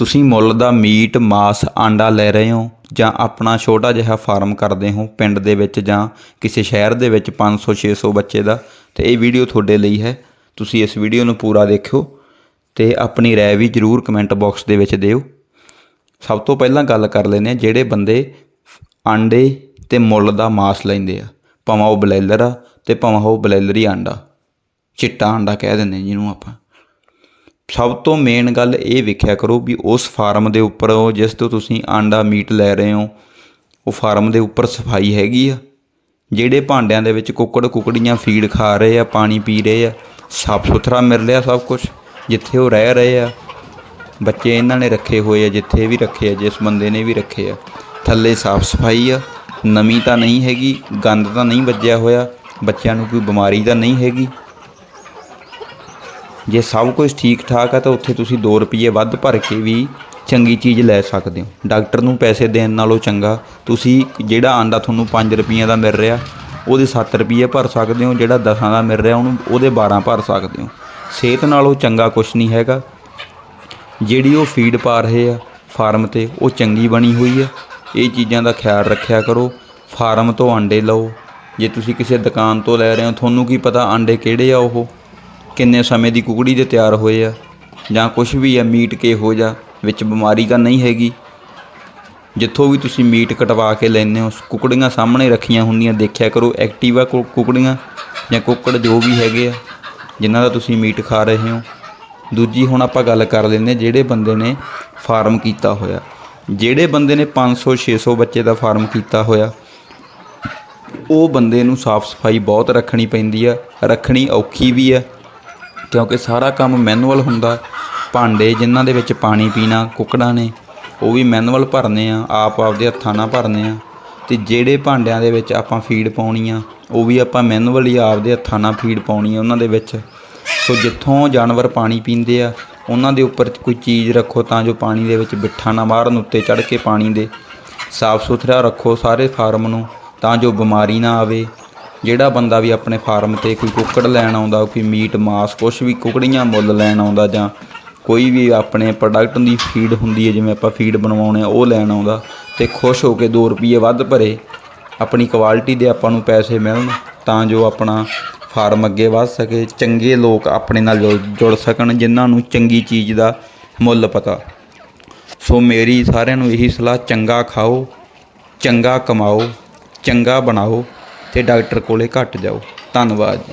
ਤੁਸੀਂ ਮੁੱਲ ਦਾ ਮੀਟ, ਮਾਸ, ਆਂਡਾ ਲੈ ਰਹੇ ਹੋ ਜਾਂ ਆਪਣਾ ਛੋਟਾ ਜਿਹਾ ਫਾਰਮ ਕਰਦੇ ਹੋ ਪਿੰਡ ਦੇ ਵਿੱਚ ਜਾਂ ਕਿਸੇ ਸ਼ਹਿਰ ਦੇ ਵਿੱਚ 500 600 ਬੱਚੇ ਦਾ? ਤੇ ਇਹ ਵੀਡੀਓ ਤੁਹਾਡੇ ਲਈ ਹੈ। ਤੁਸੀਂ ਇਸ ਵੀਡੀਓ ਨੂੰ ਪੂਰਾ ਦੇਖਿਓ ਤੇ ਆਪਣੀ ਰਾਏ ਵੀ ਜਰੂਰ ਕਮੈਂਟ ਬਾਕਸ ਦੇ ਵਿੱਚ ਦਿਓ। ਸਭ ਤੋਂ ਪਹਿਲਾਂ ਗੱਲ ਕਰ ਲੈਂਦੇ ਹਾਂ, ਜਿਹੜੇ ਬੰਦੇ ਆਂਡੇ ਤੇ ਮੁੱਲ ਦਾ ਮਾਸ ਲੈਂਦੇ ਆ, ਭਾਵੇਂ ਉਹ ਬਲੈਲਰ ਆ ਤੇ ਭਾਵੇਂ ਉਹ ਬਲੈਲਰੀ ਆਂਡਾ, ਚਿੱਟਾ ਆਂਡਾ ਕਹਿ ਦਿੰਦੇ ਜਿਹਨੂੰ ਆਪਾਂ। ਸਭ ਤੋਂ ਮੇਨ ਗੱਲ ਇਹ ਵੇਖਿਆ ਕਰੋ ਵੀ ਉਸ ਫਾਰਮ ਦੇ ਉੱਪਰ ਉਹ ਜਿਸ ਤੋਂ ਤੁਸੀਂ ਆਂਡਾ ਮੀਟ ਲੈ ਰਹੇ ਹੋ, ਉਹ ਫਾਰਮ ਦੇ ਉੱਪਰ ਸਫ਼ਾਈ ਹੈਗੀ ਆ। ਜਿਹੜੇ ਭਾਂਡਿਆਂ ਦੇ ਵਿੱਚ ਕੁੱਕੜ ਕੁੱਕੜੀਆਂ ਫੀਡ ਖਾ ਰਹੇ ਆ, ਪਾਣੀ ਪੀ ਰਹੇ ਆ, ਸਾਫ਼ ਸੁਥਰਾ ਮਿਲ ਰਿਹਾ ਸਭ ਕੁਝ ਜਿੱਥੇ ਉਹ ਰਹਿ ਰਹੇ ਆ। ਬੱਚੇ ਇਹਨਾਂ ਨੇ ਰੱਖੇ ਹੋਏ ਆ, ਜਿੱਥੇ ਵੀ ਰੱਖੇ ਆ, ਜਿਸ ਬੰਦੇ ਨੇ ਵੀ ਰੱਖੇ ਆ। ਥੱਲੇ ਸਾਫ਼ ਸਫ਼ਾਈ ਆ, ਨਮੀ ਤਾਂ ਨਹੀਂ ਹੈਗੀ, ਗੰਦ ਤਾਂ ਨਹੀਂ ਵੱਜਿਆ ਹੋਇਆ, ਬੱਚਿਆਂ ਨੂੰ ਕੋਈ ਬਿਮਾਰੀ ਤਾਂ ਨਹੀਂ ਹੈਗੀ। ਜੇ ਸਭ ਕੁਝ ਠੀਕ ਠਾਕ ਆ, ਤਾਂ ਉੱਥੇ ਤੁਸੀਂ 2 ਰੁਪਏ ਵੱਧ ਭਰ ਕੇ ਵੀ ਚੰਗੀ ਚੀਜ਼ ਲੈ ਸਕਦੇ ਹੋ। ਡਾਕਟਰ ਨੂੰ ਪੈਸੇ ਦੇਣ ਨਾਲੋਂ ਚੰਗਾ। ਤੁਸੀਂ ਜਿਹੜਾ ਆਂਡਾ ਤੁਹਾਨੂੰ 5 ਰੁਪਈਆਂ ਦਾ ਮਿਲ ਰਿਹਾ, ਉਹਦੇ 7 ਰੁਪਏ ਭਰ ਸਕਦੇ ਹੋ, ਜਿਹੜਾ 10 ਦਾ ਮਿਲ ਰਿਹਾ, ਉਹਨੂੰ ਉਹਦੇ 12 ਭਰ ਸਕਦੇ ਹੋ। ਸਿਹਤ ਨਾਲੋਂ ਚੰਗਾ ਕੁਝ ਨਹੀਂ ਹੈਗਾ। ਜਿਹੜੀ ਉਹ ਫੀਡ ਪਾ ਰਹੇ ਆ, ਫਾਰਮ ਤੇ, ਉਹ ਚੰਗੀ ਬਣੀ ਹੋਈ ਆ। ਇਹ ਚੀਜ਼ਾਂ ਦਾ ਖਿਆਲ ਰੱਖਿਆ ਕਰੋ। ਫਾਰਮ ਤੋਂ ਆਂਡੇ ਲਓ। ਜੇ ਤੁਸੀਂ ਕਿਸੇ ਦੁਕਾਨ ਤੋਂ ਲੈ ਰਹੇ ਹੋ, ਤੁਹਾਨੂੰ ਕੀ ਪਤਾ ਆਂਡੇ ਕਿਹੜੇ ਆ ਉਹ। ਕਿੰਨੇ ਸਮੇਂ ਦੀ ਕੁਕੜੀ ਦੇ ਤਿਆਰ ਹੋਏ ਆ, ਜਾਂ ਕੁਝ ਵੀ ਆ, ਮੀਟ ਕਿਹੋ ਜਿਹਾ ਵਿੱਚ ਬਿਮਾਰੀ ਤਾਂ ਨਹੀਂ ਹੈਗੀ। ਜਿੱਥੋਂ ਵੀ ਤੁਸੀਂ ਮੀਟ ਕਟਵਾ ਕੇ ਲੈਂਦੇ ਹੋ, ਕੁਕੜੀਆਂ ਸਾਹਮਣੇ ਰੱਖੀਆਂ ਹੁੰਦੀਆਂ, ਦੇਖਿਆ ਕਰੋ, ਐਕਟਿਵਾ ਕੁ- ਕੁਕੜੀਆਂ ਜਾਂ ਕੁੱਕੜ ਜੋ ਵੀ ਹੈਗੇ ਆ, ਜਿਨ੍ਹਾਂ ਦਾ ਤੁਸੀਂ ਮੀਟ ਖਾ ਰਹੇ ਹੋ। ਦੂਜੀ ਹੁਣ ਆਪਾਂ ਗੱਲ ਕਰ ਲੈਂਦੇ ਜਿਹੜੇ ਬੰਦੇ ਨੇ ਫਾਰਮ ਕੀਤਾ ਹੋਇਆ। ਜਿਹੜੇ ਬੰਦੇ ਨੇ 500 600 ਬੱਚੇ ਦਾ ਫਾਰਮ ਕੀਤਾ ਹੋਇਆ, ਉਹ ਬੰਦੇ ਨੂੰ ਸਾਫ਼ ਸਫ਼ਾਈ ਬਹੁਤ ਰੱਖਣੀ ਪੈਂਦੀ ਆ, ਰੱਖਣੀ ਔਖੀ ਵੀ ਆ ਕਿਉਂਕਿ ਸਾਰਾ ਕੰਮ ਮੈਨੂਅਲ ਹੁੰਦਾ ਭਾਂਡੇ ਜਿਨ੍ਹਾਂ ਦੇ ਵਿੱਚ ਪਾਣੀ ਪੀਣਾ, ਕੁੱਕੜਾਂ ਨੇ, ਉਹ ਵੀ ਮੈਨੂਅਲ ਭਰਨੇ ਆ, ਆਪ ਆਪਦੇ ਹੱਥਾਂ ਨਾਲ ਭਰਨੇ ਆ। ਤੇ ਜਿਹੜੇ ਭਾਂਡਿਆਂ ਦੇ ਵਿੱਚ ਆਪਾਂ ਫੀਡ ਪਾਉਣੀ ਆ, ਉਹ ਵੀ ਆਪਾਂ ਮੈਨੂਅਲ ਹੀ ਆਪਦੇ ਹੱਥਾਂ ਨਾਲ ਫੀਡ ਪਾਉਣੀ ਆ ਉਹਨਾਂ ਦੇ ਵਿੱਚ। ਸੋ ਜਿੱਥੋਂ ਜਾਨਵਰ ਪਾਣੀ ਪੀਂਦੇ ਆ, ਉਹਨਾਂ ਦੇ ਉੱਪਰ ਕੋਈ ਚੀਜ਼ ਰੱਖੋ ਤਾਂ ਜੋ ਪਾਣੀ ਦੇ ਵਿੱਚ ਬਿੱਠਾ ਨਾ ਮਾਰਨ, ਉੱਤੇ ਚੜ੍ਹ ਕੇ ਪਾਣੀ ਦੇ। ਸਾਫ਼ ਸੁਥਰਾ ਰੱਖੋ ਸਾਰੇ ਫਾਰਮ ਨੂੰ, ਤਾਂ ਜੋ ਬਿਮਾਰੀ ਨਾ ਆਵੇ। ਜਿਹੜਾ ਬੰਦਾ ਵੀ ਆਪਣੇ ਫਾਰਮ ਤੇ ਕੋਈ ਕੁੱਕੜ ਲੈਣ ਆਉਂਦਾ, ਕੋਈ ਮੀਟ, ਮਾਸ, ਕੁਛ ਵੀ ਕੁਕੜੀਆਂ ਮੁੱਲ ਲੈਣ ਆਉਂਦਾ ਜਾਂ ਕੋਈ ਵੀ ਆਪਣੇ ਪ੍ਰੋਡਕਟ ਦੀ ਫੀਡ ਹੁੰਦੀ ਹੈ, ਜਿਵੇਂ ਆਪਾਂ ਫੀਡ ਬਣਵਾਉਣੇ ਆ, ਉਹ ਲੈਣ ਆਉਂਦਾ ਤੇ ਖੁਸ਼ ਹੋ ਕੇ 2 ਰੁਪਏ ਵੱਧ ਭਰੇ, ਆਪਣੀ ਕੁਆਲਿਟੀ ਦੇ ਆਪਾਂ ਨੂੰ ਪੈਸੇ ਮਿਲਣ ਤਾਂ ਜੋ ਆਪਣਾ ਫਾਰਮ ਅੱਗੇ ਵਧ ਸਕੇ, ਚੰਗੇ ਲੋਕ ਆਪਣੇ ਨਾਲ ਜੁੜ ਜੁੜ ਸਕਣ, ਜਿਨ੍ਹਾਂ ਨੂੰ ਚੰਗੀ ਚੀਜ਼ ਦਾ ਮੁੱਲ ਪਤਾ। ਸੋ ਮੇਰੀ ਸਾਰਿਆਂ ਨੂੰ ਇਹੀ ਸਲਾਹ, ਚੰਗਾ ਖਾਓ, ਚੰਗਾ ਕਮਾਓ, ਚੰਗਾ ਬਣਾਓ। ਅਤੇ ਡਾਕਟਰ ਕੋਲ ਘੱਟ ਜਾਓ। ਧੰਨਵਾਦ ਜੀ।